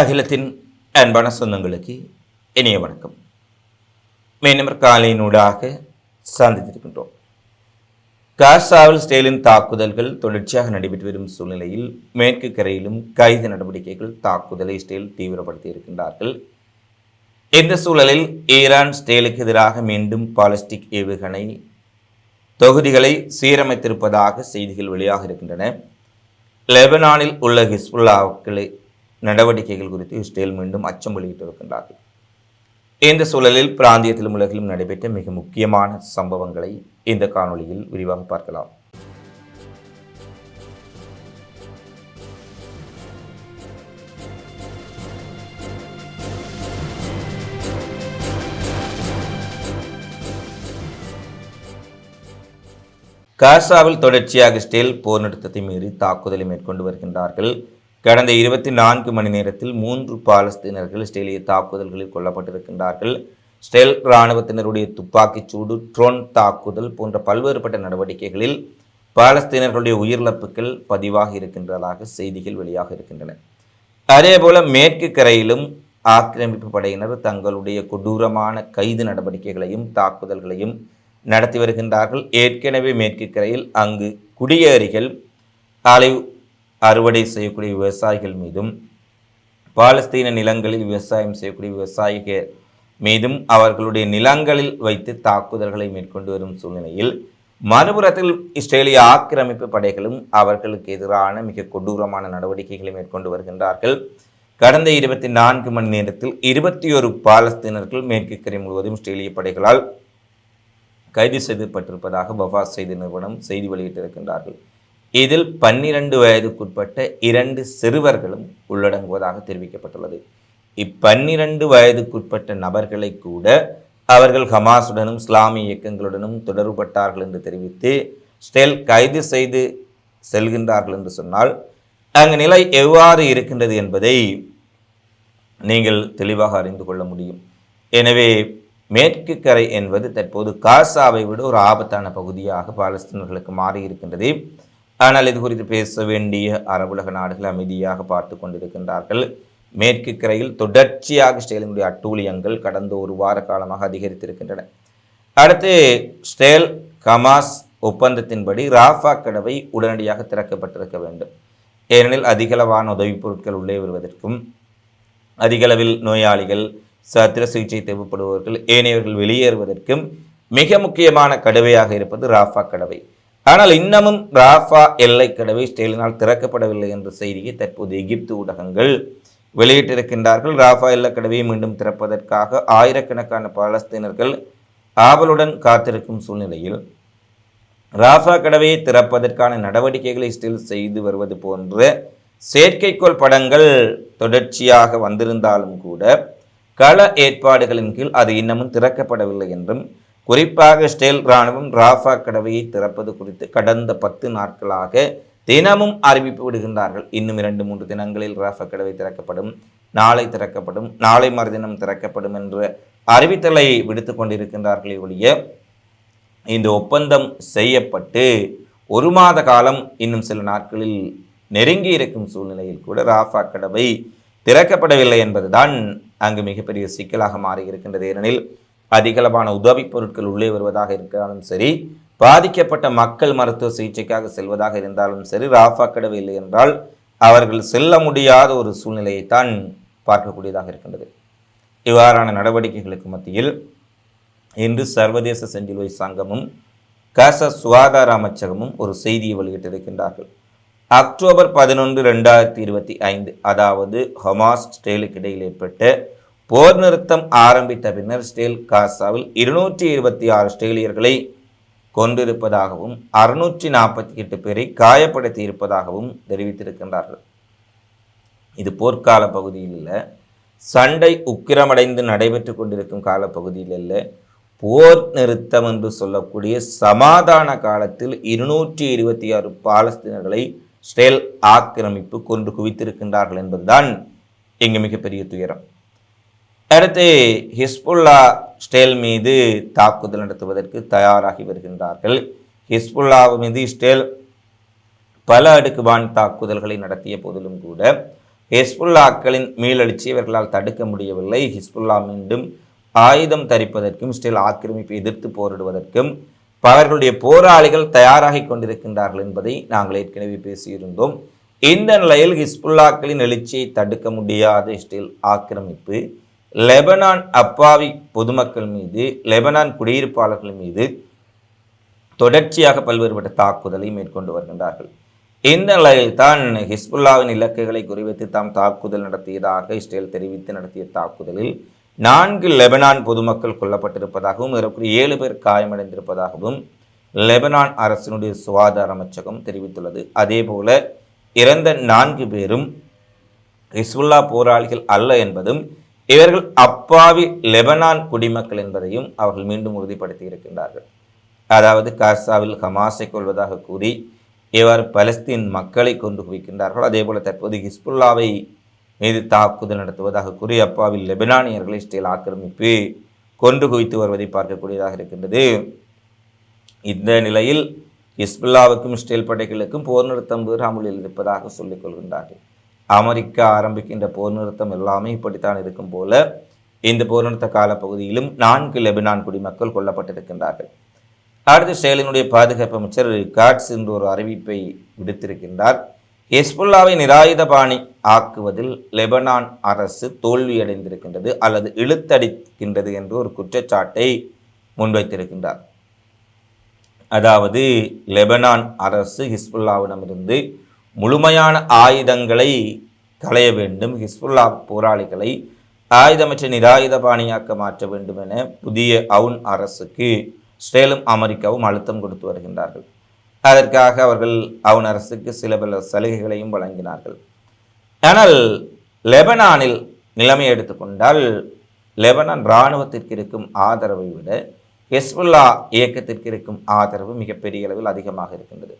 அகிலத்தின் அன்பான சொந்தங்களுக்கு இனிய வணக்கம். மீண்டும் காலையினூடாக சந்தித்திருக்கின்றோம். காசாவில் ஸ்டேலின் தாக்குதல்கள் தொடர்ச்சியாக நடைபெற்று வரும் சூழ்நிலையில் மேற்கு கரையிலும் கைது நடவடிக்கைகள் தாக்குதலை ஸ்டேல் தீவிரப்படுத்தி இருக்கின்றார்கள். இந்த சூழலில் ஈரான் ஸ்டேலுக்கு எதிராக மீண்டும் பாலிஸ்டிக் ஏவுகணை தொகுதிகளை சீரமைத்திருப்பதாக செய்திகள் வெளியாக இருக்கின்றன லெபனானில் உள்ள ஹிஸ்புல்லாக்களை நடவடிக்கைகள் குறித்து இஸ்ரேல் மீண்டும் அச்சம் வெளியிட்டிருக்கின்றார்கள். இந்த சூழலில் பிராந்தியத்திலும் உலகிலும் நடைபெற்ற மிக முக்கியமான சம்பவங்களை இந்த காணொளியில் விரிவாக பார்க்கலாம். காசாவில் தொடர்ச்சியாக இஸ்ரேல் போர் நிறுத்தத்தை மீறி தாக்குதலை மேற்கொண்டு வருகின்றார்கள். கடந்த இருபத்தி நான்கு மணி நேரத்தில் மூன்று பாலஸ்தீனர்கள் இஸ்ரேலிய தாக்குதல்களில் கொல்லப்பட்டிருக்கின்றார்கள். இஸ்ரேல் இராணுவத்தினருடைய துப்பாக்கிச் சூடு ட்ரோன் தாக்குதல் போன்ற பல்வேறுபட்ட நடவடிக்கைகளில் பாலஸ்தீனர்களுடைய உயிரிழப்புகள் பதிவாக இருக்கின்றதாக செய்திகள் வெளியாக இருக்கின்றன. அதேபோல மேற்கு கரையிலும் ஆக்கிரமிப்பு படையினர் தங்களுடைய கொடூரமான கைது நடவடிக்கைகளையும் தாக்குதல்களையும் நடத்தி வருகின்றார்கள். ஏற்கனவே மேற்கு கரையில் அங்கு குடியேறிகள் ஆலை அறுவடை செய்யக்கூடிய விவசாயிகள் மீதும் பாலஸ்தீன நிலங்களில் விவசாயம் செய்யக்கூடிய விவசாயிகள் மீதும் அவர்களுடைய நிலங்களில் வைத்து தாக்குதல்களை மேற்கொண்டு வரும் சூழ்நிலையில் மறுபுறத்தில் இஸ்ரேலிய ஆக்கிரமிப்பு படைகளும் அவர்களுக்கு எதிரான மிக கொடூரமான நடவடிக்கைகளை மேற்கொண்டு வருகின்றார்கள். கடந்த இருபத்தி நான்கு மணி நேரத்தில் இருபத்தி ஒரு பாலஸ்தீனர்கள் மேற்கு கரை முழுவதும் இஸ்ரேலிய படைகளால் கைது செய்யப்பட்டிருப்பதாக வஃபா செய்தி நிறுவனம் செய்தி வெளியிட்டிருக்கின்றார்கள். இதில் பன்னிரண்டு வயதுக்குட்பட்ட இரண்டு சிறுவர்களும் உள்ளடங்குவதாக தெரிவிக்கப்பட்டுள்ளது. இப்பன்னிரண்டு வயதுக்குட்பட்ட நபர்களை கூட அவர்கள் ஹமாஸுடனும் இஸ்லாமிய இயக்கங்களுடனும் தொடர்புபட்டார்கள் என்று தெரிவித்து ஸ்டெல் கைது செய்து செல்கின்றார்கள் என்று சொன்னால் அங்கு நிலை எவ்வாறு இருக்கின்றது என்பதை நீங்கள் தெளிவாக அறிந்து கொள்ள முடியும். எனவே மேற்கு கரை என்பது தற்போது காசாவை விட ஒரு ஆபத்தான பகுதியாக பாலஸ்தீனர்களுக்கு மாறி இருக்கின்றது ஆனால் இது குறித்து பேச வேண்டிய அரபுலக நாடுகள் அமைதியாக பார்த்து கொண்டிருக்கின்றார்கள். மேற்கு கரையில் தொடர்ச்சியாக ஸ்டேலினுடைய அட்டூழியங்கள் கடந்த ஒரு வார காலமாக அதிகரித்திருக்கின்றன. அடுத்து ஸ்டேல் கமாஸ் ஒப்பந்தத்தின்படி ராஃபா கடவை உடனடியாக திறக்கப்பட்டிருக்க வேண்டும். ஏனெனில் அதிகளவான உதவிப் பொருட்கள் உள்ளே வருவதற்கும் அதிகளவில் நோயாளிகள் சத்திர சிகிச்சை தேவைப்படுபவர்கள் ஏனையவர்கள் வெளியேறுவதற்கும் மிக முக்கியமான கடவையாக இருப்பது ராஃபா கடவை. ஆனால் இன்னமும் ராஃபா எல்லை கடவை ஸ்டேலினால் திறக்கப்படவில்லை என்ற செய்தியை தற்போது எகிப்து ஊடகங்கள் வெளியிட்டிருக்கின்றார்கள். ராஃபா எல்லை கடவையை மீண்டும் திறப்பதற்காக ஆயிரக்கணக்கான பாலஸ்தீனர்கள் ஆவலுடன் காத்திருக்கும் சூழ்நிலையில் ராஃபா கடவையை திறப்பதற்கான நடவடிக்கைகளை ஸ்டில் செய்து வருவது போன்ற செயற்கைக்கோள் படங்கள் தொடர்ச்சியாக வந்திருந்தாலும் கூட கள ஏற்பாடுகளின் கீழ் அது இன்னமும் திறக்கப்படவில்லை என்றும் குறிப்பாக ஸ்டேல் இராணுவம் ராஃபா கடவையை திறப்பது குறித்து கடந்த பத்து நாட்களாக தினமும் அறிவிப்பு விடுகின்றார்கள் இன்னும் இரண்டு மூன்று தினங்களில் ராஃபா கடவை திறக்கப்படும் நாளை திறக்கப்படும் நாளை மறுதினம் திறக்கப்படும் என்ற அறிவித்தலை விடுத்து கொண்டிருக்கின்றார்களே ஒழிய இந்த ஒப்பந்தம் செய்யப்பட்டு ஒரு மாத காலம் இன்னும் சில நாட்களில் நெருங்கி இருக்கும் சூழ்நிலையில் கூட ராஃபா கடவை திறக்கப்படவில்லை என்பதுதான் அங்கு மிகப்பெரிய சிக்கலாக மாறியிருக்கின்றது. ஏனெனில் அதிகளவான உதவிப் பொருட்கள் உள்ளே வருவதாக இருந்தாலும் சரி பாதிக்கப்பட்ட மக்கள் மருத்துவ சிகிச்சைக்காக செல்வதாக இருந்தாலும் சரி ராஃபா கடவு இல்லை என்றால் அவர்கள் செல்ல முடியாத ஒரு சூழ்நிலையைத்தான் பார்க்கக்கூடியதாக இருக்கின்றது. இவ்வாறான நடவடிக்கைகளுக்கு மத்தியில் இன்று சர்வதேச செஞ்சிலுவை சங்கமும் காச சுகாதார அமைச்சகமும் ஒரு செய்தியை வெளியிட்டிருக்கின்றார்கள். அக்டோபர் பதினொன்று ரெண்டாயிரத்தி இருபத்தி ஐந்து அதாவது ஹமாஸ் ஸ்டேலுக்கு இடையில் ஏற்பட்ட போர் நிறுத்தம் ஆரம்பித்த பின்னர் ஸ்டேல் காசாவில் இருநூற்றி இருபத்தி ஆறு ஸ்டேலியர்களை கொண்டிருப்பதாகவும் அறுநூற்றி நாற்பத்தி எட்டு பேரை காயப்படுத்தி இருப்பதாகவும் தெரிவித்திருக்கின்றார்கள். இது போர்க்கால பகுதியில் இல்லை சண்டை உக்கிரமடைந்து நடைபெற்று கொண்டிருக்கும் காலப்பகுதியில் இல்லை போர் நிறுத்தம் என்று சொல்லக்கூடிய சமாதான காலத்தில் இருநூற்றி இருபத்தி ஆறு பாலஸ்தீனர்களை ஸ்டேல் ஆக்கிரமிப்பு கொண்டு குவித்திருக்கின்றார்கள் என்பதுதான் இங்கு மிகப்பெரிய துயரம். அடுத்து ஹிஸ்புல்லா ஸ்டேல் மீது தாக்குதல் நடத்துவதற்கு தயாராகி வருகின்றார்கள். ஹிஸ்புல்லா மீது ஸ்டேல் பல அடுக்கு வான் தாக்குதல்களை நடத்திய போதிலும் கூட ஹிஸ்புல்லாக்களின் மீளெழுச்சி இவர்களால் தடுக்க முடியவில்லை. ஹிஸ்புல்லா மீண்டும் ஆயுதம் தரிப்பதற்கும் ஸ்டேல் ஆக்கிரமிப்பை எதிர்த்து போரிடுவதற்கும் அவர்களுடைய போராளிகள் தயாராகி கொண்டிருக்கின்றார்கள் என்பதை நாங்கள் ஏற்கனவே பேசியிருந்தோம். இந்த நிலையில் ஹிஸ்புல்லாக்களின் எழுச்சியை தடுக்க முடியாத ஸ்டில் ஆக்கிரமிப்பு லெபனான் அப்பாவி பொதுமக்கள் மீது லெபனான் குடியிருப்பாளர்கள் மீது தொடர்ச்சியாக பல்வேறுபட்ட தாக்குதலை மேற்கொண்டு வருகின்றார்கள். இந்த நிலையில் தான் ஹிஸ்புல்லாவின் இலக்குகளை குறிவைத்து தாம் தாக்குதல் நடத்தியதாக இஸ்ரேல் தெரிவித்து நடத்திய தாக்குதலில் நான்கு லெபனான் பொதுமக்கள் கொல்லப்பட்டிருப்பதாகவும் ஏறக்குறைய ஏழு பேர் காயமடைந்திருப்பதாகவும் லெபனான் அரசினுடைய சுகாதார அமைச்சகம் தெரிவித்துள்ளது. அதேபோல இறந்த நான்கு பேரும் ஹிஸ்புல்லா போராளிகள் அல்ல என்பதும் இவர்கள் அப்பாவி லெபனான் குடிமக்கள் என்பதையும் அவர்கள் மீண்டும் உறுதிப்படுத்தி இருக்கின்றார்கள் அதாவது காசாவில் ஹமாஸை கொள்வதாக கூறி இவர் பலஸ்தீன் மக்களை கொண்டு குவிக்கின்றார்கள். அதேபோல தற்போது ஹிஸ்புல்லாவை மீது தாக்குதல் நடத்துவதாக கூறி அப்பாவில் லெபனானியர்களை இஸ்ரேல் ஆக்கிரமிப்பு கொண்டு குவித்து வருவதை பார்க்கக்கூடியதாக இருக்கின்றது. இந்த நிலையில் ஹிஸ்புல்லாவுக்கும் இஸ்ரேல் படைகளுக்கும் போர் நிறுத்தம் அமுலில் இருப்பதாக சொல்லிக் கொள்கின்றார்கள். அமெரிக்கா ஆரம்பிக்கின்ற போர் நிறுத்தம் எல்லாமே இப்படித்தான் இருக்கும் போல இந்த போர் நிறுத்த காலப்பகுதியிலும் நான்கு லெபனான் குடிமக்கள் கொல்லப்பட்டிருக்கின்றார்கள். அடுத்து செயலினுடைய பாதுகாப்பு அமைச்சர் காட்ஸ் என்று ஒரு அறிவிப்பை விடுத்திருக்கின்றார். ஹெஸ்புல்லாவை நிராயுதபாணி ஆக்குவதில் லெபனான் அரசு தோல்வியடைந்திருக்கின்றது அல்லது இழுத்தடிக்கின்றது என்று ஒரு குற்றச்சாட்டை முன்வைத்திருக்கின்றார். அதாவது லெபனான் அரசு ஹிஸ்புல்லாவிடமிருந்து முழுமையான ஆயுதங்களை களைய வேண்டும் ஹிஸ்புல்லா போராளிகளை ஆயுதமற்ற நிராயுதபாணியாக்க மாற்ற வேண்டும் என புதிய அவுன் அரசுக்கு இஸ்ரேலும் அமெரிக்காவும் அழுத்தம் கொடுத்து வருகின்றார்கள். அதற்காக அவர்கள் அவுன் அரசுக்கு சில பல சலுகைகளையும் வழங்கினார்கள். ஆனால் லெபனானில் நிலைமை எடுத்துக்கொண்டால் லெபனான் இராணுவத்திற்கு இருக்கும் ஆதரவை விட ஹெஸ்புல்லா இயக்கத்திற்கு இருக்கும் ஆதரவு மிகப்பெரிய அளவில் அதிகமாக இருக்கின்றது.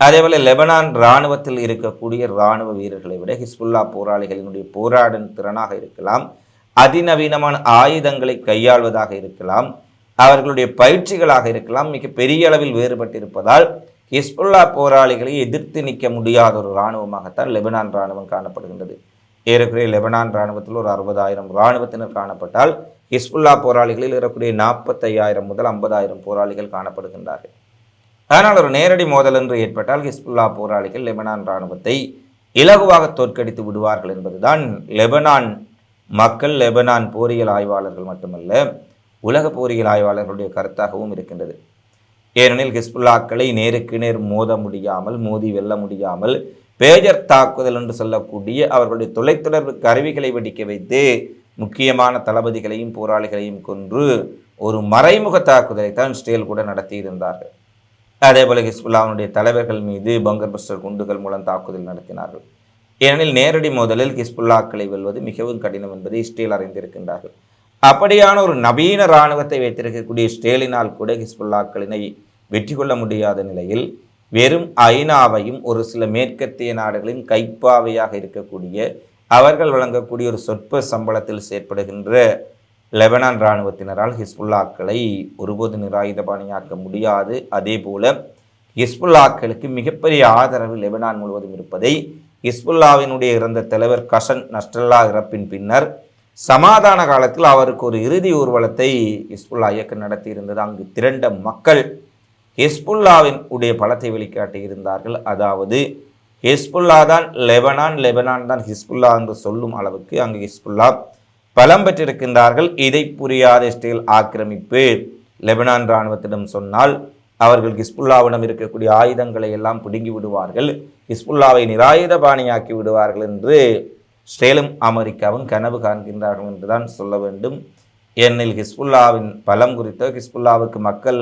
அதேபோல் லெபனான் இராணுவத்தில் இருக்கக்கூடிய இராணுவ வீரர்களை விட ஹிஸ்புல்லா போராளிகளினுடைய போராடும் திறனாக இருக்கலாம் அதிநவீனமான ஆயுதங்களை கையாள்வதாக இருக்கலாம் அவர்களுடைய பயிற்சிகளாக இருக்கலாம் மிக பெரிய அளவில் வேறுபட்டிருப்பதால் ஹிஸ்புல்லா போராளிகளை எதிர்த்து நிற்க முடியாத ஒரு இராணுவமாகத்தான் லெபனான் இராணுவம் காணப்படுகின்றது. ஏறக்குறைய லெபனான் இராணுவத்தில் ஒரு அறுபதாயிரம் இராணுவத்தினர் காணப்பட்டால் ஹிஸ்புல்லா போராளிகளில் ஏறக்குறைய நாற்பத்தையாயிரம் முதல் ஐம்பதாயிரம் போராளிகள் காணப்படுகின்றார்கள். ஆனால் ஒரு நேரடி மோதல் என்று ஏற்பட்டால் ஹிஸ்புல்லா போராளிகள் லெபனான் இராணுவத்தை இலகுவாக தோற்கடித்து விடுவார்கள் என்பதுதான் லெபனான் மக்கள் லெபனான் போரியல் ஆய்வாளர்கள் மட்டுமல்ல உலக போரியல் ஆய்வாளர்களுடைய கருத்தாகவும் இருக்கின்றது. ஏனெனில் ஹிஸ்புல்லாக்களை நேருக்கு நேர் மோத முடியாமல் மோதி வெல்ல முடியாமல் பேஜர் தாக்குதல் என்று சொல்லக்கூடிய அவர்களுடைய தொலைத்தொடர்பு கருவிகளை வெடிக்க வைத்து முக்கியமான தளபதிகளையும் போராளிகளையும் கொன்று ஒரு மறைமுக தாக்குதலை தான் ஸ்டேல் கூட நடத்தியிருந்தார்கள். அதேபோல ஹிஸ்புல்லாவுடைய தலைவர்கள் மீது பங்கர் பஸ்டர் குண்டுகள் மூலம் தாக்குதல் நடத்தினார்கள். ஏனெனில் நேரடி மோதலில் ஹிஸ்புல்லாக்களை வெல்வது மிகவும் கடினம் என்பதை இஸ்ரேல் அறிந்திருக்கின்றார்கள். அப்படியான ஒரு நவீன இராணுவத்தை வைத்திருக்கக்கூடிய இஸ்ரேலினால் கூட ஹிஸ்புல்லாக்களினை வெற்றி கொள்ள முடியாத நிலையில் வெறும் ஐநாவையும் ஒரு சில மேற்கத்திய நாடுகளின் கைப்பாவையாக இருக்கக்கூடிய அவர்கள் வழங்கக்கூடிய ஒரு சொற்ப சம்பளத்தில் செயற்படுகின்ற லெபனான் இராணுவத்தினரால் ஹிஸ்புல்லாக்களை ஒருபோது நிராயுதபாணியாக்க முடியாது. அதே போல ஹிஸ்புல்லாக்களுக்கு மிகப்பெரிய ஆதரவு லெபனான் முழுவதும் இருப்பதை ஹிஸ்புல்லாவினுடைய இறந்த தலைவர் கஷன் நஸ்டல்லா இறப்பின் பின்னர் சமாதான காலத்தில் அவருக்கு ஒரு இறுதி ஊர்வலத்தை ஹிஸ்புல்லா இயக்கம் நடத்தியிருந்தது. அங்கு திரண்ட மக்கள் ஹிஸ்புல்லாவின் உடைய பலத்தை வெளிக்காட்டி இருந்தார்கள். அதாவது ஹிஸ்புல்லா தான் லெபனான் லெபனான் தான் ஹிஸ்புல்லா என்று சொல்லும் அளவுக்கு அங்கு ஹிஸ்புல்லா பலம் பெற்றிருக்கின்றார்கள். இதை புரியாத இஸ்ரேல் ஆக்கிரமிப்பு லெபனான் இராணுவத்திடம் சொன்னால் அவர்கள் ஹிஸ்புல்லாவிடம் இருக்கக்கூடிய ஆயுதங்களை எல்லாம் பிடுங்கி விடுவார்கள். ஹிஸ்புல்லாவை நிராயுதபாணியாக்கி விடுவார்கள் என்று இஸ்ரேலும் அமெரிக்காவும் கனவு காண்கின்றார்கள் என்றுதான் சொல்ல வேண்டும். ஏனெனில் ஹிஸ்புல்லாவின் பலம் குறித்தோ ஹிஸ்புல்லாவுக்கு மக்கள்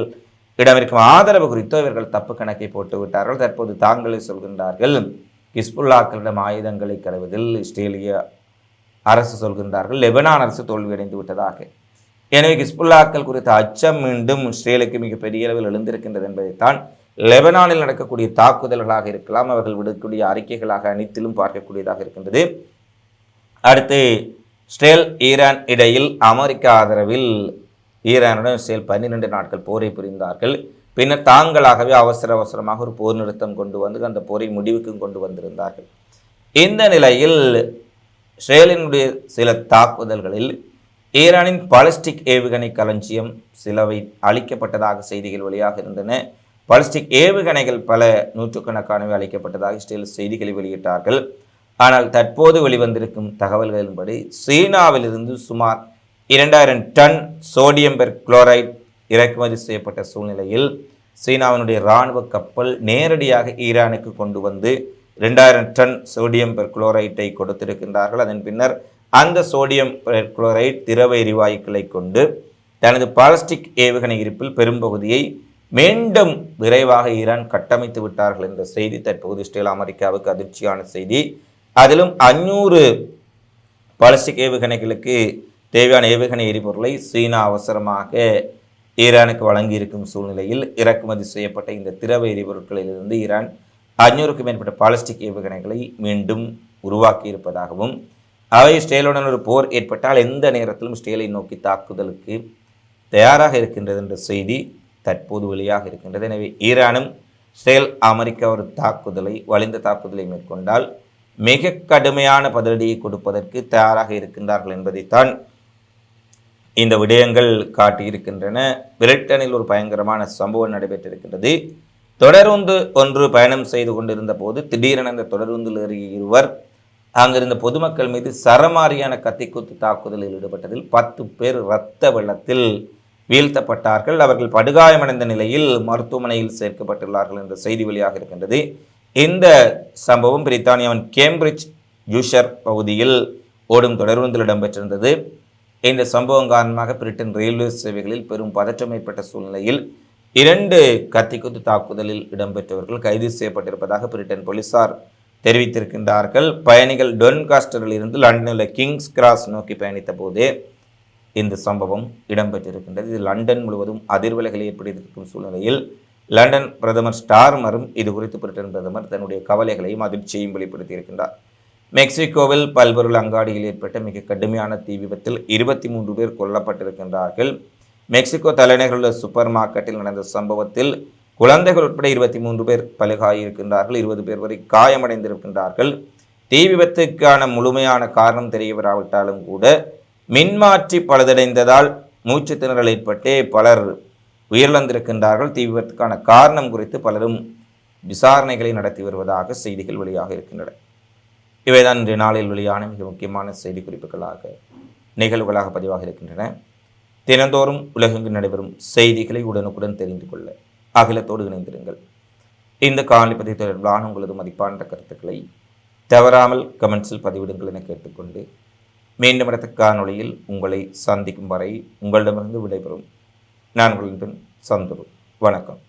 இடமிருக்கும் ஆதரவு குறித்தோ இவர்கள் தப்பு கணக்கை போட்டு விட்டார்கள். தற்போது தாங்களே சொல்கின்றார்கள் ஹிஸ்புல்லாக்களிடம் ஆயுதங்களை கருவதில் இஸ்ரேலிய அரசு சொல்கின்றார்கள் லெபனான் அரசு தோல்வியடைந்து விட்டதாக. எனவே ஹிஸ்புல்லாக்கள் குறித்த அச்சம் மீண்டும் இஸ்ரேலுக்கு மிகப்பெரிய அளவில் எழுந்திருக்கின்றது என்பதைத்தான் லெபனானில் நடக்கக்கூடிய தாக்குதல்களாக இருக்கலாம் அவர்கள் விடக்கூடிய அறிக்கைகளாக அனைத்திலும் பார்க்கக்கூடியதாக இருக்கின்றது. அடுத்து இஸ்ரேல் ஈரான் இடையில் அமெரிக்க ஆதரவில் ஈரானுடன் இஸ்ரேல் பன்னிரெண்டு நாட்கள் போரை புரிந்தார்கள். பின்னர் தாங்களாகவே அவசர அவசரமாக ஒரு போர் நிறுத்தம் கொண்டு வந்து அந்த போரை முடிவுக்கும் கொண்டு வந்திருந்தார்கள். இந்த நிலையில் இஸ்ரேலினுடைய சில தாக்குதல்களில் ஈரானின் பாலிஸ்டிக் ஏவுகணை களஞ்சியம் சிலவை அளிக்கப்பட்டதாக செய்திகள் வெளியாக இருந்தன. பாலிஸ்டிக் ஏவுகணைகள் பல நூற்றுக்கணக்கானவை அளிக்கப்பட்டதாக இஸ்ரேல் செய்திகளை வெளியிட்டார்கள். ஆனால் தற்போது வெளிவந்திருக்கும் தகவல்களின்படி சீனாவிலிருந்து சுமார் இரண்டாயிரம் டன் சோடியம் பெர் குளோரைட் இறக்குமதி செய்யப்பட்ட சூழ்நிலையில் சீனாவினுடைய இராணுவ கப்பல் நேரடியாக ஈரானுக்கு கொண்டு வந்து ரெண்டாயிரம் டன் சோடியம் பெர்குளோரைட்டை கொடுத்திருக்கின்றார்கள். அதன் பின்னர் அந்த சோடியம் பெர்குளோரைட் திரவ எரிவாயுக்களை கொண்டு தனது பாலஸ்டிக் ஏவுகணை இருப்பில் பெரும்பகுதியை மீண்டும் விரைவாக ஈரான் கட்டமைத்து விட்டார்கள் என்ற செய்தி தற்போது இஸ்ரேல் அமெரிக்காவுக்கு அதிர்ச்சியான செய்தி. அதிலும் அஞ்சூறு பாலிஸ்டிக் ஏவுகணைகளுக்கு தேவையான ஏவுகணை எரிபொருளை சீனா அவசரமாக ஈரானுக்கு வழங்கியிருக்கும் சூழ்நிலையில் இறக்குமதி செய்யப்பட்ட இந்த திரவ எரிபொருட்களிலிருந்து ஈரான் அஞ்சூறுக்கும் மேற்பட்ட பாலிஸ்டிக் ஏவுகணைகளை மீண்டும் உருவாக்கி இருப்பதாகவும் அவை ஸ்டேலுடன் ஒரு போர் ஏற்பட்டால் எந்த நேரத்திலும் ஸ்டேலை நோக்கி தாக்குதலுக்கு தயாராக இருக்கின்றது என்ற செய்தி தற்போது வெளியாக இருக்கின்றது. எனவே ஈரானும் ஸ்டேல் அமெரிக்கா ஒரு தாக்குதலை வலிந்த தாக்குதலை மேற்கொண்டால் மிக கடுமையான பதிலடியை கொடுப்பதற்கு தயாராக இருக்கின்றார்கள் என்பதைத்தான் இந்த விடயங்கள் காட்டியிருக்கின்றன. பிரிட்டனில் ஒரு பயங்கரமான சம்பவம் நடைபெற்றிருக்கின்றது. தொடருந்து ஒன்று பயணம் செய்து கொண்டிருந்த போது திடீரென அந்த தொடருந்தில் ஏறிய இருவர் அங்கிருந்த பொதுமக்கள் மீது சரமாரியான கத்திக்குத்து தாக்குதலில் ஈடுபட்டதில் பத்து பேர் இரத்த வெள்ளத்தில் வீழ்த்தப்பட்டார்கள். அவர்கள் படுகாயமடைந்த நிலையில் மருத்துவமனையில் சேர்க்கப்பட்டுள்ளார்கள் என்ற செய்தி வெளியாக இருக்கின்றது. இந்த சம்பவம் பிரித்தானியாவின் கேம்பிரிட்ஜ் யூஷர் பகுதியில் ஓடும் தொடர்வந்தில் இடம்பெற்றிருந்தது. இந்த சம்பவம் காரணமாக பிரிட்டன் ரயில்வே சேவைகளில் பெரும் பதற்றம் ஏற்பட்ட சூழ்நிலையில் இரண்டு கத்திக்குத்து தாக்குதலில் இடம்பெற்றவர்கள் கைது செய்யப்பட்டிருப்பதாக பிரிட்டன் போலீசார் தெரிவித்திருக்கின்றார்கள். பயணிகள் டொன்காஸ்டரில் இருந்து லண்டனில் கிங்ஸ் கிராஸ் நோக்கி பயணித்த போதே இந்த சம்பவம் இடம்பெற்றிருக்கின்றது. இது லண்டன் முழுவதும் அதிர்வலைகளை ஏற்படுத்தியிருக்கும் சூழ்நிலையில் லண்டன் பிரதமர் ஸ்டார்மரும் இது குறித்து பிரிட்டன் பிரதமர் தன்னுடைய கவலைகளையும் அதிர்ச்சியையும் வெளிப்படுத்தியிருக்கின்றார். மெக்சிகோவில் பல்பொருள் அங்காடியில் ஏற்பட்ட மிக கடுமையான தீ விபத்தில் இருபத்தி மூன்று பேர் கொல்லப்பட்டிருக்கின்றார்கள். மெக்சிகோ தலைநகரில் உள்ள சூப்பர் மார்க்கெட்டில் நடந்த சம்பவத்தில் குழந்தைகள் உட்பட இருபத்தி மூன்று பேர் பலிகாயிருக்கின்றார்கள். இருபது பேர் வரை காயமடைந்திருக்கின்றார்கள். தீ விபத்துக்கான முழுமையான காரணம் தெரியவராவிட்டாலும் கூட மின்மாற்றி பழுதடைந்ததால் மூச்சு திணறல் ஏற்பட்டே பலர் உயிரிழந்திருக்கின்றார்கள். தீ விபத்துக்கான காரணம் குறித்து பலரும் விசாரணைகளை நடத்தி வருவதாக செய்திகள் வெளியாக இருக்கின்றன. இவைதான் இன்றைய நாளில் வெளியான மிக முக்கியமான செய்தி குறிப்புகளாக நிகழ்வுகளாக பதிவாக இருக்கின்றன. தினந்தோறும் உலகெங்கு நடைபெறும் செய்திகளை உடனுக்குடன் தெரிந்து கொள்ள அகிலத்தோடு இணைந்திருங்கள். இந்த காணொலி பதிவு தொடர்பிலான உங்களது மதிப்பான கருத்துக்களை தவறாமல் கமெண்ட்ஸில் பதிவிடுங்கள் என கேட்டுக்கொண்டு மீண்டும் அடுத்த காணொளியில் உங்களை சந்திக்கும் வரை உங்களிடமிருந்து விடைபெறும். நான் உங்களின் சந்துரு. வணக்கம்.